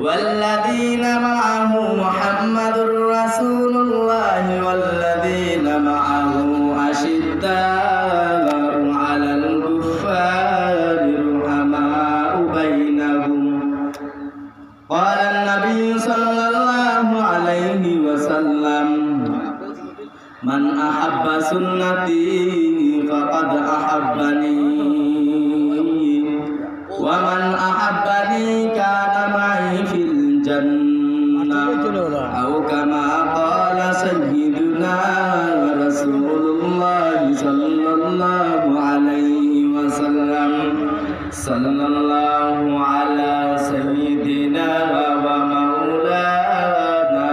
والذين معه محمد رسول الله والذين معه أشداء على الكفار رحماء بينهم. قال النبي صلى الله عليه وسلم من أحب سنتي فقد أحبني. ومن أحبني সাল্লাল্লাহু আলাইহি ওয়াসাল্লাম, সাল্লাল্লাহু আলা সাইয়্যিদিনা ওয়া মাওলানা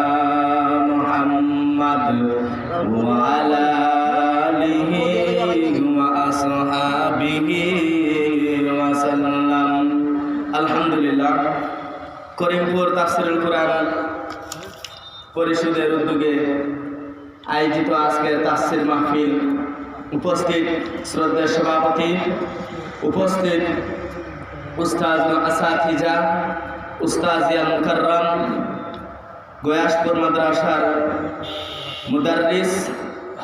মুহাম্মদ ওয়া আলা আলিহি ওয়া আসহাবিহি ওয়া সাল্লাম আলহামদুলিল্লাহ, করিমপুর তাফসিরুল কোরআন পরিষদের উদ্যোগে আয়োজিত আজকের তাসির মাহফিল উপস্থিত শ্রদ্ধেয় সভাপতি, উপস্থিত উস্তাজ আসাথিজা উস্তাজ ইয়া মুকাররম, গয়াসপুর মাদ্রাসার মুদাররিস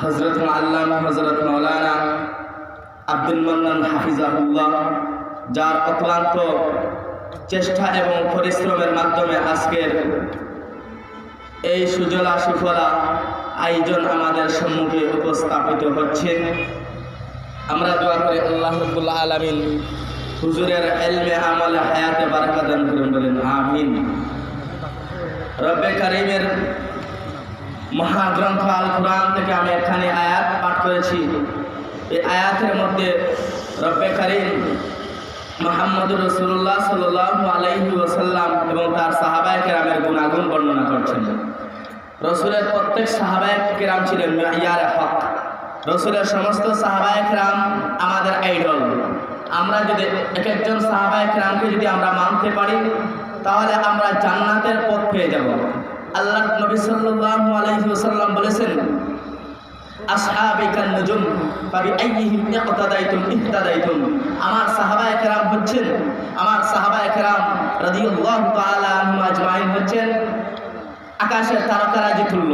হজরত আল্লাম হজরত মৌলানা আব্দুল মান্নান হাফিজাহুল্লাহ, যার অক্লান্ত চেষ্টা এবং পরিশ্রমের মাধ্যমে আজকের এই সুজলা সুফলা আয়োজন আমাদের সম্মুখে উপস্থাপিত হচ্ছে। আমরা দোয়া করি আল্লাহ রব্বুল আলামিন হুজুরের এলমে আমলে হায়াতে বারাকা দান করুন, বলেন আমিন। রব্বে কারিমের মহাগ্রন্থ আল কোরআন থেকে আমি এখানে আয়াত পাঠ করেছি। এই আয়াতের মধ্যে রব্বে কারিম মোহাম্মদ রসুল্লাহ সাল্লাহ আলাইহি ওসাল্লাম এবং তার সাহাবায় কেরামের গুণাগুণ বর্ণনা করছেন। রসুলের প্রত্যেক সাহাবায়ক কেরাম ছিলেন ইয়ার হক। রসুলের সমস্ত সাহাবায়ক রাম আমাদের আইডল আমরা যদি এক একজন সাহাবায়ক রামকে যদি আমরা মানতে পারি, তাহলে আমরা জান্নাতের পথ পেয়ে যাব। আল্লাহ নবী সাল্লাল্লাহু আলাইহি ওয়াসাল্লাম বলেছেন নুজুম আমার সাহাবায়ে কেরাম হচ্ছেন, আমার আজমাইন হচ্ছেন। আকাশের যে তুল্য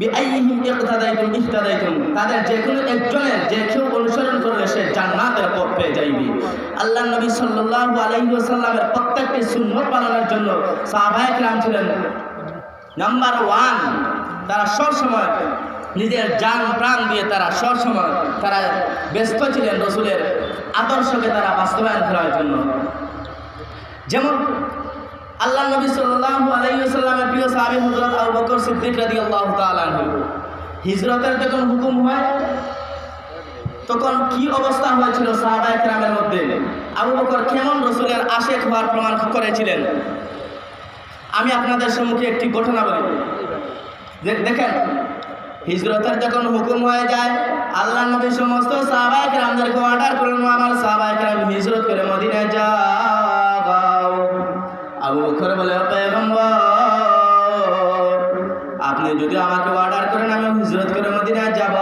বিআইয়িহিম ইqতাদাইতুম ইহতাদাইতুম তাদের যে কোনো একজনের যে কেউ অনুসরণ করলে সে জান্নাতের পথ পেয়ে যাইবে। আল্লাহ নবী সাল্লাল্লাহু আলাইহি প্রত্যেকটি সুন্নত পালনের জন্য সাহাবায়ে কেরাম ছিলেন নাম্বার ওয়ান। তারা সবসময় নিজের যান প্রাণ দিয়ে তারা সবসময় তারা ব্যস্ত ছিলেন রসুলের আদর্শকে তারা বাস্তবায়ন করার জন্য। যেমন আল্লাহ নবী ওয়াসাল্লামের প্রিয় সাহাবী হযরত আবু বকর সিদ্দিক রাদিয়াল্লাহু তাআলা আনহু। হিজরতের যখন হুকুম হয়, তখন কি অবস্থা হয়েছিল সাহাবায়ে কেরামের মধ্যে? আবু বকর কেমন রসুলের আশেক হওয়ার প্রমাণ করেছিলেন? আমি আপনাদের সম্মুখে একটি ঘটনা বলি। দেখেন, হিজরতের যখন হুকুম হয়ে যায়, আল্লাহ নবী সমস্ত সাহাবায়ে কেরামদেরকে অর্ডার করলেন, আমার সাহাবায়ে কেরাম হিজরত করে মদিনায় যাও বকর বলে আপনি যদি আমাকে অর্ডার করেন, আমি হিজরত করে মদিনায় যাব।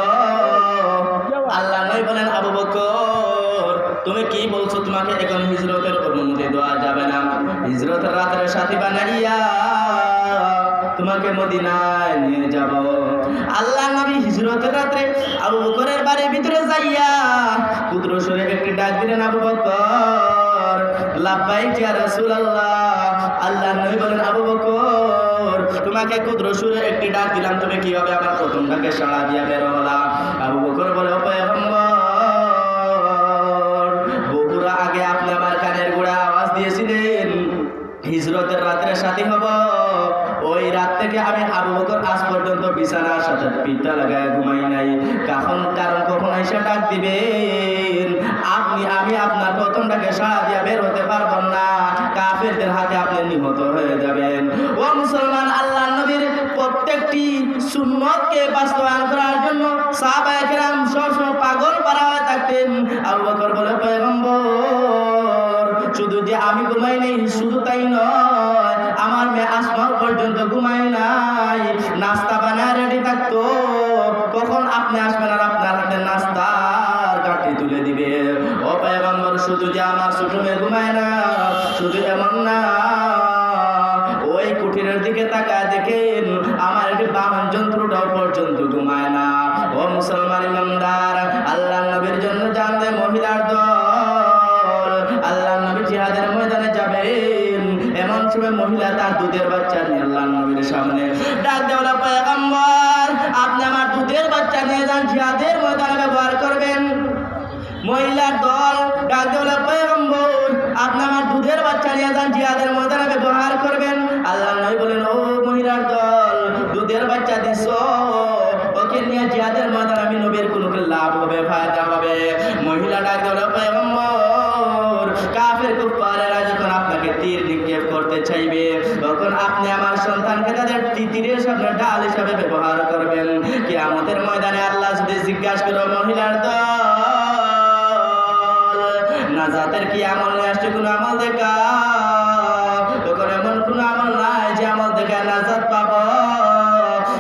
আল্লাহ নবী বলেন, আবু বকর, তুমি কি বলছো? তোমাকে এখন হিজরতের অনুমতি দেওয়া যাবে না। হিজরতের রাতের সাথী বানাইয়া তোমাকে মদিনায় নিয়ে যাব। আল্লাহ নবী হিজরতের রাত্রে আবু বকরের বাড়ির ভিতরে যাইয়া পুত্র সুরে একটি ডাক দিলেন, আবু বকর লাব্বাইক ইয়া রাসূলুল্লাহ। আল্লাহ নবী বলেন, আবু বকর একটি ডাক দিলাম, তুমি কীভাবে সাড়া দিয়া বের হলা? আবু বকর বলে, ও আগে আপনি আমার কানের গোড়া আওয়াজ দিয়েছিলেন। হিজরতের রাত্রে সাথী হব। ওই রাত থেকে আমি আবু বকর আজ পর্যন্ত বিছানার সাথে পিঠটা লাগায় ঘুমাই নাই। কখন কারণ কখন এসে ডাক দিবেন আপনি, আমি আপনার প্রথমটাকে সাড়া দিয়া বের হতে পারবেন না। কাফেরদের হাতে আপনি নিহত হয়ে যাবেন। ও মুসলমান আল্লাহ নবীর প্রত্যেকটি সুন্নতকে বাস্তবায়ন করার আমি ঘুমাই নেই, শুধু তাই নয়, আমার মেয়ে আসমাও পর্যন্ত ঘুমাই নাই। নাস্তা বানায় রেডি থাকতো, কখন আপনি আসবেন আর আপনার হাতে নাস্তার কাঠি তুলে দিবে? ও পায়গম্বর, শুধু যে আমার ছোট মেয়ে ঘুমায় না, শুধু শুধু এমন না, ওই কুটিরের দিকে তাকায় দেখেন আমার একটি বাহন যন্ত্রটাও পর্যন্ত ঘুমায় না। ও মুসলমান ইমানদার, আল্লাহ নবীর জন্য জানতে মহিলার সময় মহিলা, তার দুধের বাচ্চা নিয়ে আল্লাহ নবীর সামনে। ডাক দেওয়া পয়গম্বর, আপনি আমার দুধের বাচ্চা নিয়ে যান, জিহাদের ময়দানে ব্যবহার করবেন। মহিলার দল ডাক দেওয়া পয়গম্বর, আপনি আমার দুধের বাচ্চা নিয়ে যান, জিহাদের ময়দানে ব্যবহার করবেন। আল্লাহ নবী বলেন ও মহিলার দল, দুধের বাচ্চা দিছ ওকে নিয়ে জিহাদের ময়দানে আমি নবীর কোনো লাভ হবে, ফায়দা হবে। মহিলা ডাক দেওয়া পয়গম্বর চাইবে। তখন আপনি আমার সন্তানকে তাদের তীরের সামনে ডাল হিসাবে ব্যবহার করবেন। কি আমাদের ময়দানে আল্লাহ যদি জিজ্ঞাসা করো, মহিলার দল, নাজাতের কি আমল নিয়ে আসছে? কোনো আমল দেখা? তখন এমন কোনো আমল নাই যে আমল দেখা নাজাত পাবো।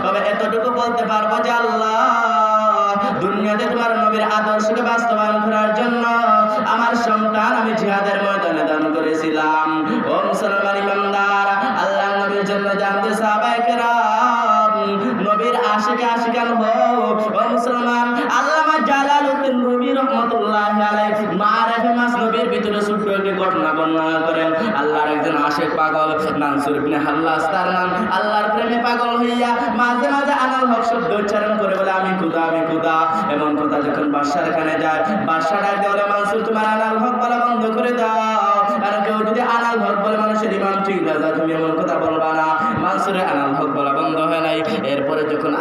তবে এতটুকু বলতে পারব যে আল্লাহ, দুনিয়াতে তোমার নবীর আদর্শকে বাস্তবায়ন করার জন্য আমার সন্তান রহমাতুল্লাহ মানসুর এখানে যায় বাদশা মানসুর, তোমার আনাল হক বলা বন্ধ করে দাও। কারণ কেউ আনাল হক বলে, মানুষের তুমি এমন কথা বলবা না। মানসুরের আনাল হক বলা বন্ধ হয় নাই। এরপরে যখন